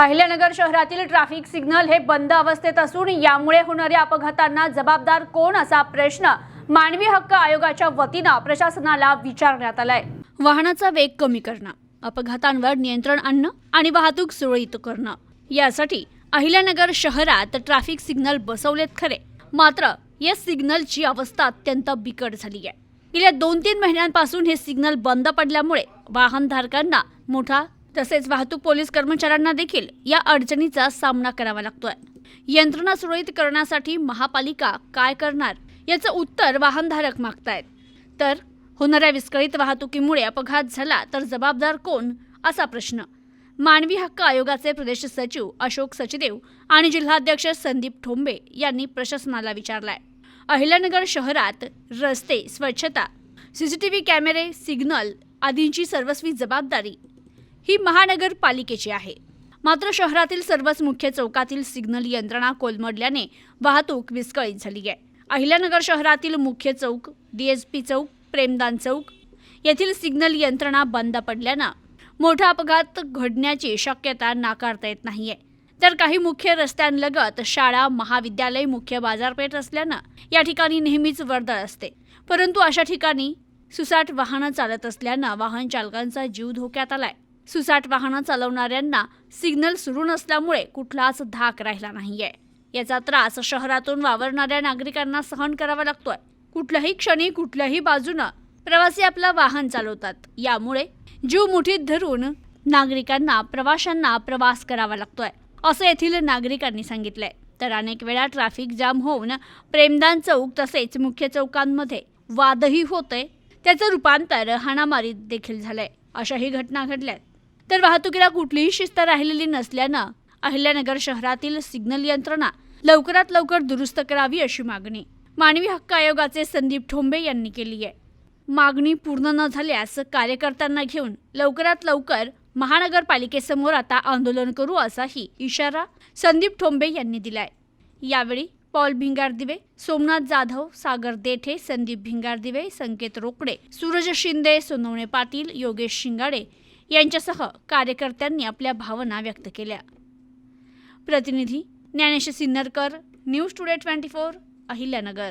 अहिल्यानगर शहरातील traffic signal हे बंद अवस्थेत असून यामुळे होणाऱ्या अपघातांना जबाबदार कोण असा प्रश्न मानवी हक्क आयोगाच्या वतीनं प्रशासनाला विचारण्यात आलाय. वाहनाचा वेग कमी करणं अपघातांवर नियंत्रण आणणं आणि वाहतूक सुरळीत करणं. यासाठी अहिल्यानगर शहरात ट्रॅफिक सिग्नल बसवलेत खरे. मात्र या सिग्नलची अवस्था अत्यंत बिकट झाली आहे गेल्या दोन तीन महिन्यांपासून हे सिग्नल बंद पडल्यामुळे वाहनधारकांना मोठा तसेच वाहतूक पोलीस कर्मचाऱ्यांना देखील या अडचणीचा सामना करावा लागतोय. यंत्रणा सुरळीत करण्यासाठी महापालिका काय करणार याचं उत्तर वाहनधारक मागतायत. तर होणाऱ्या विस्कळीत वाहतुकीमुळे अपघात झाला तर जबाबदार कोण? असा प्रश्न. मानवी हक्क आयोगाचे प्रदेश सचिव अशोक सचदेव आणि जिल्हाध्यक्ष संदीप ठोंबे यांनी प्रशासनाला विचारलाय. अहिल्यानगर शहरात रस्ते स्वच्छता सीसीटीव्ही कॅमेरे सिग्नल आदींची सर्वस्वी जबाबदारी ही महानगरपालिकेची आहे. मात्र शहरातील सर्वच मुख्य चौकातील सिग्नल यंत्रणा कोलमडल्याने वाहतूक विस्कळीत झाली आहे. अहिल्यानगर शहरातील मुख्य चौक डीएसपी चौक प्रेमदान चौक येथील सिग्नल यंत्रणा बंद पडल्यानं मोठा अपघात घडण्याची शक्यता नाकारता येत नाहीये. तर काही मुख्य रस्त्यांलगत शाळा महाविद्यालय मुख्य बाजारपेठ असल्यानं या ठिकाणी नेहमीच वर्दळ असते. परंतु अशा ठिकाणी सुसाट वाहनं चालत असल्यानं वाहन चालकांचा जीव धोक्यात आलाय. सुसाट वाहनं चालवणाऱ्यांना सिग्नल सुरू नसल्यामुळे कुठलाच धाक राहिला नाहीये. याचा त्रास शहरातून वावरणाऱ्या नागरिकांना सहन करावा लागतोय. कुठल्याही क्षणी कुठल्याही बाजूनं प्रवासी आपलं वाहन चालवतात. यामुळे जीव मुठीत धरून नागरिकांना प्रवाशांना प्रवास करावा लागतोय असं येथील नागरिकांनी सांगितलंय. तर अनेक वेळा ट्रॅफिक जाम होऊन प्रेमदान चौक तसेच मुख्य चौकांमध्ये वादही होते त्याचं रूपांतर हाणामारीत देखील झालंय. अशाही घटना घडल्यात. तर वाहतुकीला कुठलीही शिस्त राहिलेली नसल्यानं अहिल्यानगर शहरातील सिग्नल यंत्रणा लवकरात लवकर दुरुस्त करावी अशी मागणी. मानवी हक्क आयोगाचे संदीप ठोंबे यांनी केली आहे. मागणी पूर्ण न झाल्यास कार्यकर्त्यांना घेऊन लवकरात लवकर महानगरपालिकेसमोर आता आंदोलन करू असाही इशारा संदीप ठोंबे यांनी दिलाय. यावेळी पॉल भिंगारदिवे सोमनाथ जाधव सागर देठे संदीप भिंगारदिवे संकेत रोकडे सूरज शिंदे सोनवणे पाटील योगेश शिंगाडे यांच्यासह कार्यकर्त्यांनी आपल्या भावना व्यक्त केल्या. प्रतिनिधी Dnyanesh Sinnarkar news today twenty four Ahilyanagar.